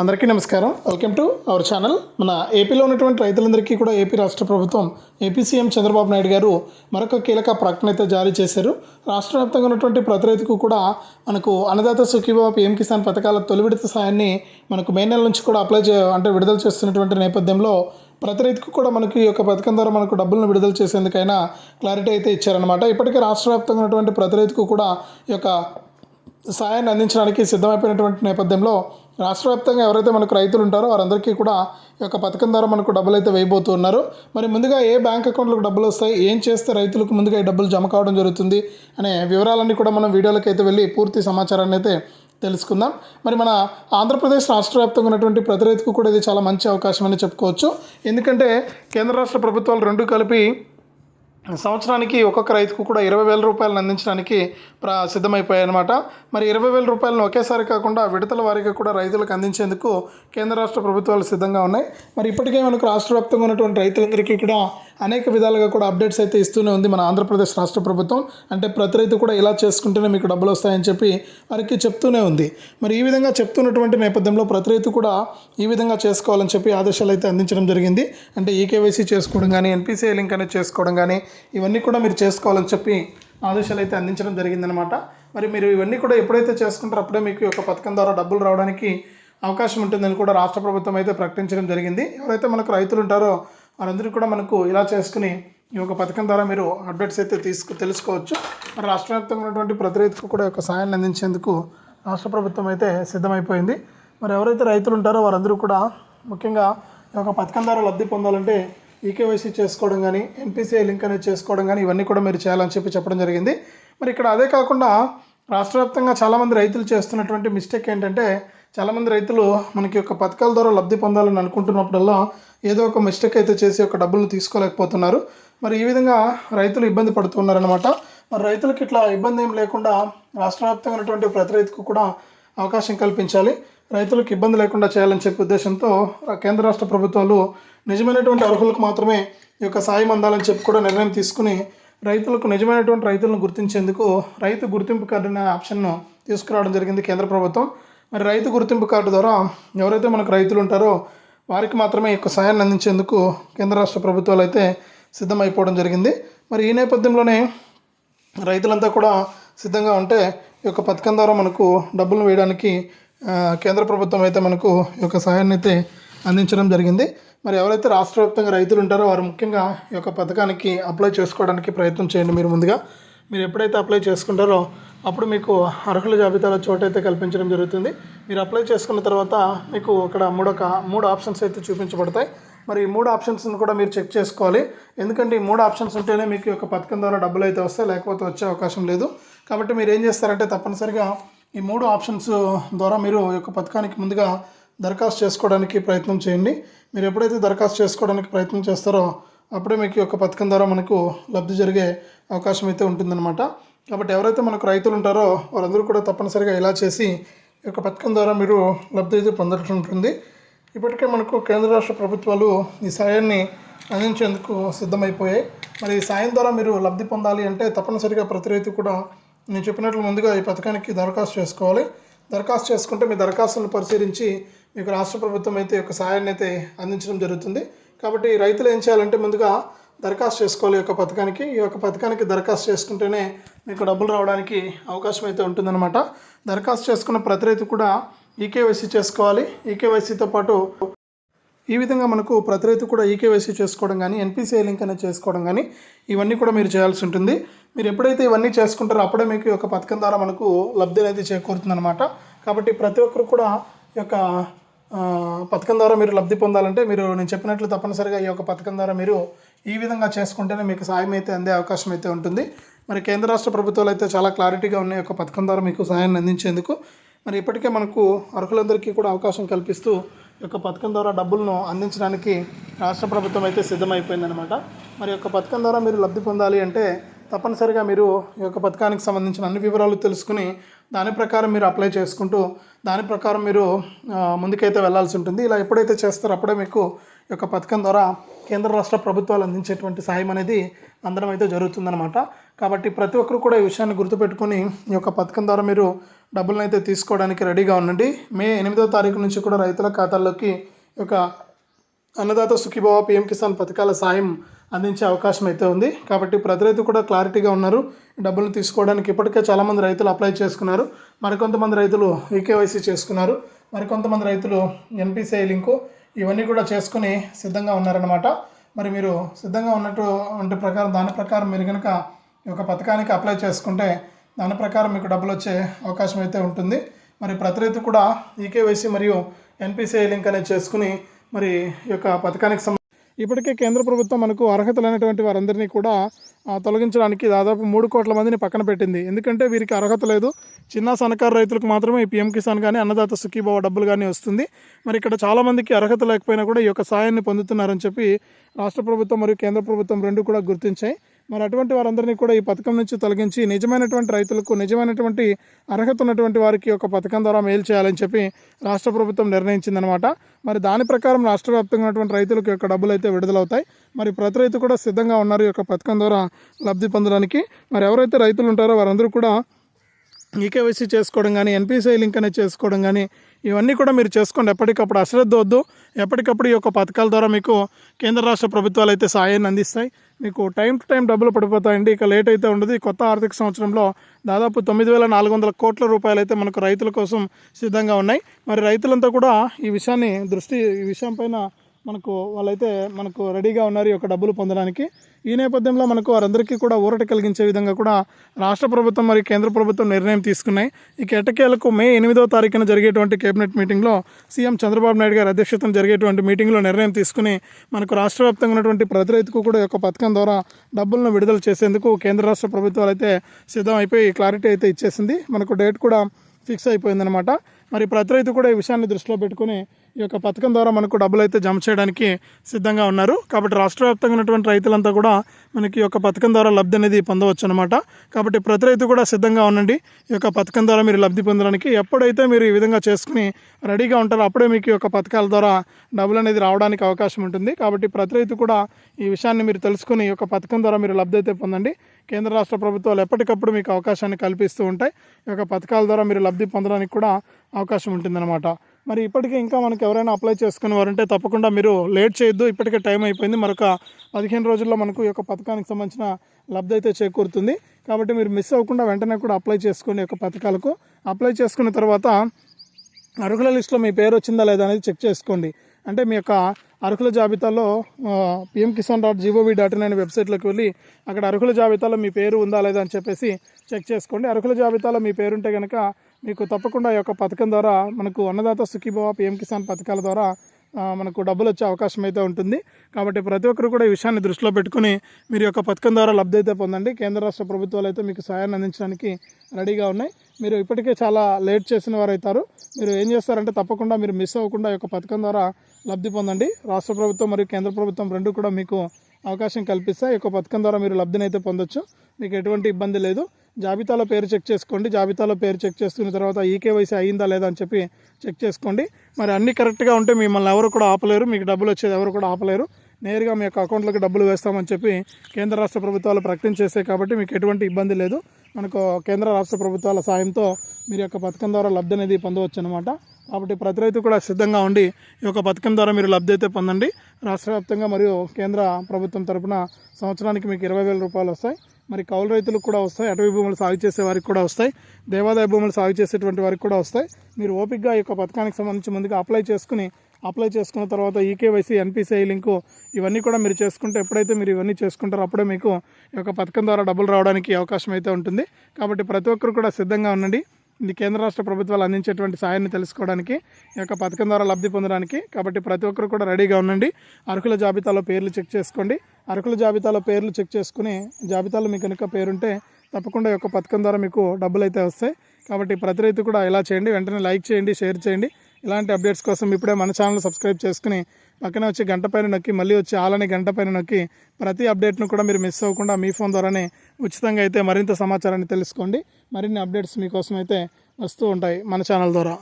అందరికీ నమస్కారం. Welcome to our channel. మన ఏపీలో ఉన్నటువంటి రైతులందరికీ కూడా ఏపీ రాష్ట్ర ప్రభుత్వం ఏపీ సీఎం చంద్రబాబు నాయుడు గారు మరొక కీలక ప్రకటన అయితే జారీ చేశారు. రాష్ట్ర వ్యాప్తంగా ఉన్నటువంటి ప్రతి రైతుకు కూడా మనకు అన్నదాత సుఖీభావ పీఎం కిసాన్ పథకాల తొలి విడత సాయాన్ని మనకు మే నెల నుంచి కూడా అప్లై చే అంటే విడుదల చేస్తున్నటువంటి నేపథ్యంలో ప్రతి రైతుకు కూడా మనకి ఈ యొక్క పథకం ద్వారా మనకు డబ్బులను విడుదల చేసేందుకైనా క్లారిటీ అయితే ఇచ్చారనమాట ఇప్పటికే రాష్ట్ర వ్యాప్తంగా ఉన్నటువంటి ప్రతి రైతుకు కూడా ఈ యొక్క సాయాన్ని అందించడానికి సిద్ధమైపోయినటువంటి నేపథ్యంలో రాష్ట్ర వ్యాప్తంగా ఎవరైతే మనకు రైతులు ఉంటారో వారందరికీ కూడా ఈ యొక్క పథకం ద్వారా మనకు డబ్బులు అయితే వేయబోతున్నారు మరి ముందుగా ఏ బ్యాంక్ అకౌంట్లకు డబ్బులు వస్తాయి? ఏం చేస్తే రైతులకు ముందుగా ఈ డబ్బులు జమ కావడం జరుగుతుంది? అనే వివరాలన్నీ కూడా మనం వీడియోలకు అయితే వెళ్ళి పూర్తి సమాచారాన్ని అయితే తెలుసుకుందాం. మరి మన ఆంధ్రప్రదేశ్ రాష్ట్ర వ్యాప్తంగా ఉన్నటువంటి ప్రతి రైతుకు కూడా ఇది చాలా మంచి అవకాశం అని చెప్పుకోవచ్చు. ఎందుకంటే కేంద్ర రాష్ట్ర ప్రభుత్వాలు రెండు కలిపి సంవత్సరానికి ఒక్కొక్క రైతుకు కూడా ఇరవై వేల రూపాయలను అందించడానికి ప్రా సిద్ధమైపోయాయి అనమాట మరి ఇరవై వేల రూపాయలను ఒకేసారి కాకుండా విడతల వారీగా కూడా రైతులకు అందించేందుకు కేంద్ర రాష్ట్ర ప్రభుత్వాలు సిద్ధంగా ఉన్నాయి. మరి ఇప్పటికే మనకు రాష్ట్ర వ్యాప్తంగా ఉన్నటువంటి రైతులందరికీ కూడా అనేక విధాలుగా కూడా అప్డేట్స్ అయితే ఇస్తూనే ఉంది మన ఆంధ్రప్రదేశ్ రాష్ట్ర ప్రభుత్వం. అంటే ప్రతి రైతు కూడా ఇలా చేసుకుంటేనే మీకు డబ్బులు వస్తాయని చెప్పి వారికి చెప్తూనే ఉంది. మరి ఈ విధంగా చెప్తున్నటువంటి నేపథ్యంలో ప్రతి రైతు కూడా ఈ విధంగా చేసుకోవాలని చెప్పి ఆదేశాలు అయితే అందించడం జరిగింది. అంటే ఈకేవైసీ చేసుకోవడం కానీ ఎన్పిసిఐ లింక్ అనేది చేసుకోవడం కానీ ఇవన్నీ కూడా మీరు చేసుకోవాలని చెప్పి ఆదేశాలు అయితే అందించడం జరిగిందనమాట మరి మీరు ఇవన్నీ కూడా ఎప్పుడైతే చేసుకుంటారో అప్పుడే మీకు ఒక యొక్క పథకం ద్వారా డబ్బులు రావడానికి అవకాశం ఉంటుందని కూడా రాష్ట్ర ప్రభుత్వం అయితే ప్రకటించడం జరిగింది. ఎవరైతే మనకు రైతులు ఉంటారో వారందరూ కూడా మనకు ఇలా చేసుకుని ఈ యొక్క పథకం ద్వారా మీరు అప్డేట్స్ అయితే తీసుకు తెలుసుకోవచ్చు. మరి రాష్ట్ర వ్యాప్తంగా ఉన్నటువంటి ప్రతి రైతుకు కూడా ఒక యొక్క సాయాన్ని అందించేందుకు రాష్ట్ర ప్రభుత్వం అయితే సిద్ధమైపోయింది. మరి ఎవరైతే రైతులు ఉంటారో వారందరూ కూడా ముఖ్యంగా ఈ యొక్క పథకం ద్వారా లబ్ధి పొందాలంటే ఈకేవైసీ చేసుకోవడం కానీ ఎన్పిసిఐ లింక్ అనేది చేసుకోవడం కానీ ఇవన్నీ కూడా మీరు చేయాలని చెప్పి చెప్పడం జరిగింది. మరి ఇక్కడ అదే కాకుండా రాష్ట్ర వ్యాప్తంగా చాలామంది రైతులు చేస్తున్నటువంటి మిస్టేక్ ఏంటంటే చాలామంది రైతులు మనకి యొక్క పథకాల ద్వారా లబ్ధి పొందాలని అనుకుంటున్నప్పుడల్లా ఏదో ఒక మిస్టేక్ అయితే చేసి ఒక డబ్బులు తీసుకోలేకపోతున్నారు. మరి ఈ విధంగా రైతులు ఇబ్బంది పడుతున్నారనమాట మరి రైతులకు ఇట్లా ఇబ్బంది ఏం లేకుండా రాష్ట్ర వ్యాప్తంగా ఉన్నటువంటి ప్రతి రైతుకు కూడా అవకాశం కల్పించాలి. రైతులకు ఇబ్బంది లేకుండా చేయాలని చెప్పే ఉద్దేశంతో కేంద్ర రాష్ట్ర ప్రభుత్వాలు నిజమైనటువంటి అర్హులకు మాత్రమే ఈ యొక్క సాయం అందాలని చెప్పి కూడా నిర్ణయం తీసుకుని రైతులకు నిజమైనటువంటి రైతులను గుర్తించేందుకు రైతు గుర్తింపు కార్డు అనే ఆప్షన్ను తీసుకురావడం జరిగింది కేంద్ర ప్రభుత్వం. మరి రైతు గుర్తింపు కార్డు ద్వారా ఎవరైతే మనకు రైతులు ఉంటారో వారికి మాత్రమే ఈ యొక్క సాయాన్ని అందించేందుకు కేంద్ర రాష్ట్ర ప్రభుత్వాలు అయితే సిద్ధమైపోవడం జరిగింది. మరి ఈ నేపథ్యంలోనే రైతులంతా కూడా సిద్ధంగా ఉంటే ఈ యొక్క పథకం ద్వారా మనకు డబ్బులు వేయడానికి కేంద్ర ప్రభుత్వం అయితే మనకు ఈ యొక్క సహాయాన్ని అయితే అందించడం జరిగింది. మరి ఎవరైతే రాష్ట్ర వ్యాప్తంగా రైతులు ఉంటారో వారు ముఖ్యంగా ఈ యొక్క పథకానికి అప్లై చేసుకోవడానికి ప్రయత్నం చేయండి మీరు ముందుగా. మీరు ఎప్పుడైతే అప్లై చేసుకుంటారో అప్పుడు మీకు అర్హుల జాబితాలో చోటైతే కల్పించడం జరుగుతుంది. మీరు అప్లై చేసుకున్న తర్వాత మీకు అక్కడ మూడొక మూడు ఆప్షన్స్ అయితే చూపించబడతాయి. మరి ఈ మూడు ఆప్షన్స్ని కూడా మీరు చెక్ చేసుకోవాలి. ఎందుకంటే ఈ మూడు ఆప్షన్స్ ఉంటేనే మీకు యొక్క పథకం ద్వారా డబ్బులు అయితే వస్తాయి లేకపోతే వచ్చే అవకాశం లేదు. కాబట్టి మీరు ఏం చేస్తారంటే తప్పనిసరిగా ఈ మూడు ఆప్షన్స్ ద్వారా మీరు యొక్క పథకానికి ముందుగా దరఖాస్తు చేసుకోవడానికి ప్రయత్నం చేయండి. మీరు ఎప్పుడైతే దరఖాస్తు చేసుకోవడానికి ప్రయత్నం చేస్తారో అప్పుడే మీకు ఈ యొక్క పథకం ద్వారా మనకు లబ్ధి జరిగే అవకాశం అయితే ఉంటుందన్నమాట. కాబట్టి ఎవరైతే మనకు రైతులు ఉంటారో వారందరూ కూడా తప్పనిసరిగా ఇలా చేసి ఈ యొక్క పథకం ద్వారా మీరు లబ్ధి అయితే పొందడం ఉంటుంది. ఇప్పటికే మనకు కేంద్ర రాష్ట్ర ప్రభుత్వాలు ఈ సాయాన్ని అందించేందుకు సిద్ధమైపోయాయి. మరి ఈ సాయం ద్వారా మీరు లబ్ధి పొందాలి అంటే తప్పనిసరిగా ప్రతి రైతు కూడా నేను చెప్పినట్లు ముందుగా ఈ పథకానికి దరఖాస్తు చేసుకోవాలి. దరఖాస్తు చేసుకుంటే మీ దరఖాస్తులను పరిశీలించి మీకు రాష్ట్ర ప్రభుత్వం అయితే ఈ యొక్క సాయాన్ని అయితే అందించడం జరుగుతుంది. కాబట్టి రైతులు ఏం చేయాలంటే ముందుగా దరఖాస్తు చేసుకోవాలి ఈ యొక్క పథకానికి. ఈ యొక్క పథకానికి దరఖాస్తు చేసుకుంటేనే మీకు డబ్బులు రావడానికి అవకాశం అయితే ఉంటుందన్నమాట. దరఖాస్తు చేసుకున్న ప్రతి రైతు కూడా ఈకేవైసీ చేసుకోవాలి. ఈకేవైసీతో పాటు ఈ విధంగా మనకు ప్రతి రైతు కూడా ఈకేవైసీ చేసుకోవడం కానీ ఎన్పిసిఐ లింక్ అనేది చేసుకోవడం కానీ ఇవన్నీ కూడా మీరు చేయాల్సి ఉంటుంది. మీరు ఎప్పుడైతే ఇవన్నీ చేసుకుంటారో అప్పుడే మీకు ఈ యొక్క పథకం ద్వారా మనకు లబ్ధి అనేది చేకూరుతుందన్నమాట. కాబట్టి ప్రతి ఒక్కరు కూడా ఈ యొక్క పథకం ద్వారా మీరు లబ్ధి పొందాలంటే మీరు నేను చెప్పినట్లు తప్పనిసరిగా ఈ యొక్క పథకం ద్వారా మీరు ఈ విధంగా చేసుకుంటేనే మీకు సాయం అయితే అందే అవకాశం అయితే ఉంటుంది. మరి కేంద్ర రాష్ట్ర ప్రభుత్వాలు అయితే చాలా క్లారిటీగా ఉన్నాయి యొక్క పథకం ద్వారా మీకు సహాయాన్ని అందించేందుకు. మరి ఇప్పటికే మనకు అర్హులందరికీ కూడా అవకాశం కల్పిస్తూ ఈ యొక్క పథకం ద్వారా డబ్బులను అందించడానికి రాష్ట్ర ప్రభుత్వం అయితే సిద్ధమైపోయిందనమాట మరి యొక్క పథకం ద్వారా మీరు లబ్ధి పొందాలి అంటే తప్పనిసరిగా మీరు ఈ యొక్క పథకానికి సంబంధించిన అన్ని వివరాలు తెలుసుకుని దాని ప్రకారం మీరు అప్లై చేసుకుంటూ దాని ప్రకారం మీరు ముందుకైతే వెళ్ళాల్సి ఉంటుంది. ఇలా ఎప్పుడైతే చేస్తారో అప్పుడే మీకు ఈ యొక్క పథకం ద్వారా కేంద్ర రాష్ట్ర ప్రభుత్వాలు అందించేటువంటి సాయం అనేది అందడం అయితే జరుగుతుందన్నమాట. కాబట్టి ప్రతి ఒక్కరు కూడా ఈ విషయాన్ని గుర్తుపెట్టుకొని ఈ యొక్క పథకం ద్వారా మీరు డబ్బులను అయితే తీసుకోవడానికి రెడీగా ఉండండి. మే ఎనిమిదో తారీఖు నుంచి కూడా రైతుల ఖాతాల్లోకి ఒక అన్నదాత సుఖీభావ పిఎం కిసాన్ పథకాల సాయం అందించే అవకాశం అయితే ఉంది. కాబట్టి ప్రతి రైతు కూడా క్లారిటీగా ఉన్నారు. డబ్బులు తీసుకోవడానికి ఇప్పటికే చాలామంది రైతులు అప్లై చేసుకున్నారు. మరికొంతమంది రైతులు ఈకేవైసీ చేసుకున్నారు. మరికొంతమంది రైతులు ఎన్పిసిఐ లింకు ఇవన్నీ కూడా చేసుకుని సిద్ధంగా ఉన్నారనమాట మరి మీరు సిద్ధంగా ఉన్నటువంటి ప్రకారం దాని ప్రకారం మీరు కనుక ఈ యొక్క పథకానికి అప్లై చేసుకుంటే దాని ప్రకారం మీకు డబ్బులు వచ్చే అవకాశం అయితే ఉంటుంది. మరి ప్రతి రైతు కూడా ఈకేవైసీ మరియు ఎన్పిసిఐ లింక్ అనేది చేసుకుని మరి ఈ యొక్క పథకానికి సంబంధించి ఇప్పటికే కేంద్ర ప్రభుత్వం మనకు అర్హత లేనటువంటి వారందరినీ కూడా తొలగించడానికి దాదాపు మూడు కోట్ల మందిని పక్కన పెట్టింది. ఎందుకంటే వీరికి అర్హత లేదు. చిన్న సన్నకారు రైతులకు మాత్రమే ఈ పిఎం కిసాన్ కానీ అన్నదాత సుఖీభావ డబ్బులు కానీ వస్తుంది. మరి ఇక్కడ చాలామందికి అర్హత లేకపోయినా కూడా ఈ యొక్క సాయాన్ని పొందుతున్నారని చెప్పి రాష్ట్ర ప్రభుత్వం మరియు కేంద్ర ప్రభుత్వం రెండు కూడా గుర్తించాయి. మరి అటువంటి వారందరినీ కూడా ఈ పథకం నుంచి తొలగించి నిజమైనటువంటి రైతులకు నిజమైనటువంటి అర్హత ఉన్నటువంటి వారికి ఒక పథకం ద్వారా మేలు చేయాలని చెప్పి రాష్ట్ర ప్రభుత్వం నిర్ణయించిందనమాట మరి దాని ప్రకారం రాష్ట్ర వ్యాప్తంగా ఉన్నటువంటి రైతులకు యొక్క డబ్బులు అయితే విడుదలవుతాయి. మరి ప్రతి రైతు కూడా సిద్ధంగా ఉన్నారు ఈ యొక్క పథకం ద్వారా లబ్ధి పొందడానికి. మరి ఎవరైతే రైతులు ఉంటారో వారందరూ కూడా ఈకేవైసీ చేసుకోవడం కానీ ఎన్పిసిఐ లింక్ అనేది చేసుకోవడం కానీ ఇవన్నీ కూడా మీరు చేసుకోండి. ఎప్పటికప్పుడు అశ్రద్ధ వద్దు. ఎప్పటికప్పుడు ఈ యొక్క పథకాల ద్వారా మీకు కేంద్ర రాష్ట్ర ప్రభుత్వాలు అయితే సాయాన్ని అందిస్తాయి. మీకు టైం టు టైం డబ్బులు పడిపోతాయండి. ఇక లేట్ అయితే ఉండదు. ఈ కొత్త ఆర్థిక సంవత్సరంలో దాదాపు తొమ్మిది వేల నాలుగు వందల కోట్ల రూపాయలు అయితే మనకు రైతుల కోసం సిద్ధంగా ఉన్నాయి. మరి రైతులంతా కూడా ఈ విషయాన్ని దృష్టి ఈ విషయం పైన మనకు వాళ్ళైతే మనకు రెడీగా ఉన్నారు ఈ యొక్క డబ్బులు పొందడానికి. ఈ నేపథ్యంలో మనకు వారందరికీ కూడా ఊరట కలిగించే విధంగా కూడా రాష్ట్ర ప్రభుత్వం మరియు కేంద్ర ప్రభుత్వం నిర్ణయం తీసుకున్నాయి. ఈ ఎట్టకేలకు మే ఎనిమిదో తారీఖున జరిగేటువంటి కేబినెట్ మీటింగ్లో సీఎం చంద్రబాబు నాయుడు గారి అధ్యక్షతన జరిగేటువంటి మీటింగ్లో నిర్ణయం తీసుకుని మనకు రాష్ట్ర వ్యాప్తంగా ఉన్నటువంటి ప్రతి రైతుకు కూడా ఈ యొక్క పథకం ద్వారా డబ్బులను విడుదల చేసేందుకు కేంద్ర రాష్ట్ర ప్రభుత్వాలు అయితే సిద్ధం అయిపోయి క్లారిటీ అయితే ఇచ్చేసింది. మనకు డేట్ కూడా ఫిక్స్ అయిపోయిందనమాట. మరి ప్రతి రైతు కూడా ఈ విషయాన్ని దృష్టిలో పెట్టుకుని ఈ యొక్క పథకం ద్వారా మనకు డబ్బులు అయితే జమ చేయడానికి సిద్ధంగా ఉన్నారు. కాబట్టి రాష్ట్ర వ్యాప్తంగా ఉన్నటువంటి రైతులంతా కూడా మనకి ఈ యొక్క పథకం ద్వారా లబ్ధి అనేది పొందవచ్చు అనమాట కాబట్టి ప్రతి రైతు కూడా సిద్ధంగా ఉండండి. ఈ యొక్క పథకం ద్వారా మీరు లబ్ధి పొందడానికి ఎప్పుడైతే మీరు ఈ విధంగా చేసుకుని రెడీగా ఉంటారో అప్పుడే మీకు ఈ యొక్క పథకాల ద్వారా డబ్బులు అనేది రావడానికి అవకాశం ఉంటుంది. కాబట్టి ప్రతి రైతు కూడా ఈ విషయాన్ని మీరు తెలుసుకుని ఈ యొక్క పథకం ద్వారా మీరు లబ్ధి అయితే పొందండి. కేంద్ర రాష్ట్ర ప్రభుత్వాలు ఎప్పటికప్పుడు మీకు అవకాశాన్ని కల్పిస్తూ ఉంటాయి. ఈ యొక్క పథకాల ద్వారా మీరు లబ్ధి పొందడానికి కూడా అవకాశం ఉంటుందన్నమాట. మరి ఇప్పటికే ఇంకా మనకు ఎవరైనా అప్లై చేసుకునే వారంటే తప్పకుండా మీరు లేట్ చేయొద్దు. ఇప్పటికే టైం అయిపోయింది. మరొక పదిహేను రోజుల్లో మనకు ఈ యొక్క పథకానికి సంబంధించిన లబ్ధి అయితే చేకూరుతుంది. కాబట్టి మీరు మిస్ అవ్వకుండా వెంటనే కూడా అప్లై చేసుకోండి ఈ యొక్క పథకాలకు అప్లై చేసుకున్న తర్వాత అర్హుల లిస్టులో మీ పేరు వచ్చిందా లేదా అనేది చెక్ చేసుకోండి. అంటే మీ యొక్క అర్హుల జాబితాలో PM Kisan dot G O V dot in అనే వెబ్సైట్లోకి వెళ్ళి అక్కడ అర్హుల జాబితాలో మీ పేరు ఉందా లేదా అని చెప్పేసి చెక్ చేసుకోండి. అర్హుల జాబితాలో మీ పేరుంటే కనుక మీకు తప్పకుండా ఈ యొక్క పథకం ద్వారా మనకు అన్నదాత సుఖీభవ పిఎం కిసాన్ పథకాల ద్వారా మనకు డబ్బులు వచ్చే అవకాశం అయితే ఉంటుంది. కాబట్టి ప్రతి ఒక్కరు కూడా ఈ విషయాన్ని దృష్టిలో పెట్టుకుని మీరు యొక్క పథకం ద్వారా లబ్ధి అయితే పొందండి. కేంద్ర రాష్ట్ర ప్రభుత్వాలు అయితే మీకు సహాయాన్ని అందించడానికి రెడీగా ఉన్నాయి. మీరు ఇప్పటికే చాలా లేట్ చేసిన వారు అవుతారు మీరు ఏం చేస్తారంటే తప్పకుండా మీరు మిస్ అవ్వకుండా ఈ యొక్క పథకం ద్వారా లబ్ధి పొందండి. రాష్ట్ర ప్రభుత్వం మరియు కేంద్ర ప్రభుత్వం రెండు కూడా మీకు అవకాశం కల్పిస్తాయి. ఈ యొక్క పథకం ద్వారా మీరు లబ్ధిని అయితే పొందొచ్చు. మీకు ఎటువంటి ఇబ్బంది లేదు. జాబితాలో పేరు చెక్ చేసుకోండి. జాబితాలో పేరు చెక్ చేసుకున్న తర్వాత ఈకేవైసీ అయిందా లేదా అని చెప్పి చెక్ చేసుకోండి. మరి అన్నీ కరెక్ట్గా ఉంటే మిమ్మల్ని ఎవరు కూడా ఆపలేరు. మీకు డబ్బులు వచ్చేది ఎవరు కూడా ఆపలేరు. నేరుగా మీ యొక్క అకౌంట్లోకి డబ్బులు వేస్తామని చెప్పి కేంద్ర రాష్ట్ర ప్రభుత్వాలు ప్రకటించేసాయి కాబట్టి మీకు ఎటువంటి ఇబ్బంది లేదు. మనకు కేంద్ర రాష్ట్ర ప్రభుత్వాల సాయంతో మీరు యొక్క పథకం ద్వారా లబ్ధి అనేది పొందవచ్చు అనమాట కాబట్టి ప్రతి రైతు కూడా సిద్ధంగా ఉండి ఈ యొక్క పథకం ద్వారా మీరు లబ్ధి అయితే పొందండి. రాష్ట్ర వ్యాప్తంగా మరియు కేంద్ర ప్రభుత్వం తరపున సంవత్సరానికి మీకు ఇరవై వేల రూపాయలు వస్తాయి. మరి కౌలు రైతులకు కూడా వస్తాయి. అటవీ భూములు సాగు చేసే వారికి కూడా వస్తాయి. దేవాదాయ భూములు సాగు చేసేటువంటి వారికి కూడా వస్తాయి. మీరు ఓపిక్గా ఈ యొక్క పథకానికి సంబంధించి ముందుగా అప్లై చేసుకుని అప్లై చేసుకున్న తర్వాత ఈకేవైసీ ఎన్పిసిఐ లింకు ఇవన్నీ కూడా మీరు చేసుకుంటే ఎప్పుడైతే మీరు ఇవన్నీ చేసుకుంటారో అప్పుడే మీకు ఈ యొక్క పథకం ద్వారా డబ్బులు రావడానికి అవకాశం అయితే ఉంటుంది. కాబట్టి ప్రతి ఒక్కరు కూడా సిద్ధంగా ఉండండి. ఇది కేంద్ర రాష్ట్ర ప్రభుత్వాలు అందించేటువంటి సాయాన్ని తెలుసుకోవడానికి ఈ యొక్క పథకం ద్వారా లబ్ధి పొందడానికి. కాబట్టి ప్రతి ఒక్కరు కూడా రెడీగా ఉండండి. అర్హుల జాబితాలో పేర్లు చెక్ చేసుకోండి. అర్హుల జాబితాలో పేర్లు చెక్ చేసుకుని జాబితాలో మీకు కనుక పేరుంటే తప్పకుండా ఈ యొక్క పథకం ద్వారా మీకు డబ్బులు అయితే వస్తాయి. కాబట్టి ప్రతి రైతు కూడా ఇలా చేయండి. వెంటనే లైక్ చేయండి షేర్ చేయండి. ఇలాంటి అప్డేట్స్ కోసం ఇప్పుడే మన ఛానల్ సబ్స్క్రైబ్ చేసుకుని పక్కనే వచ్చి గంట పైన నొక్కి మళ్ళీ వచ్చి ఆలని గంట పైన నొక్కి ప్రతి అప్డేట్ను కూడా మీరు మిస్ అవ్వకుండా మీ ఫోన్ ద్వారానే ఉచితంగా అయితే మరింత సమాచారాన్ని తెలుసుకోండి. మరిన్ని అప్డేట్స్ మీకోసం అయితే వస్తూ ఉంటాయి మన ఛానల్ ద్వారా.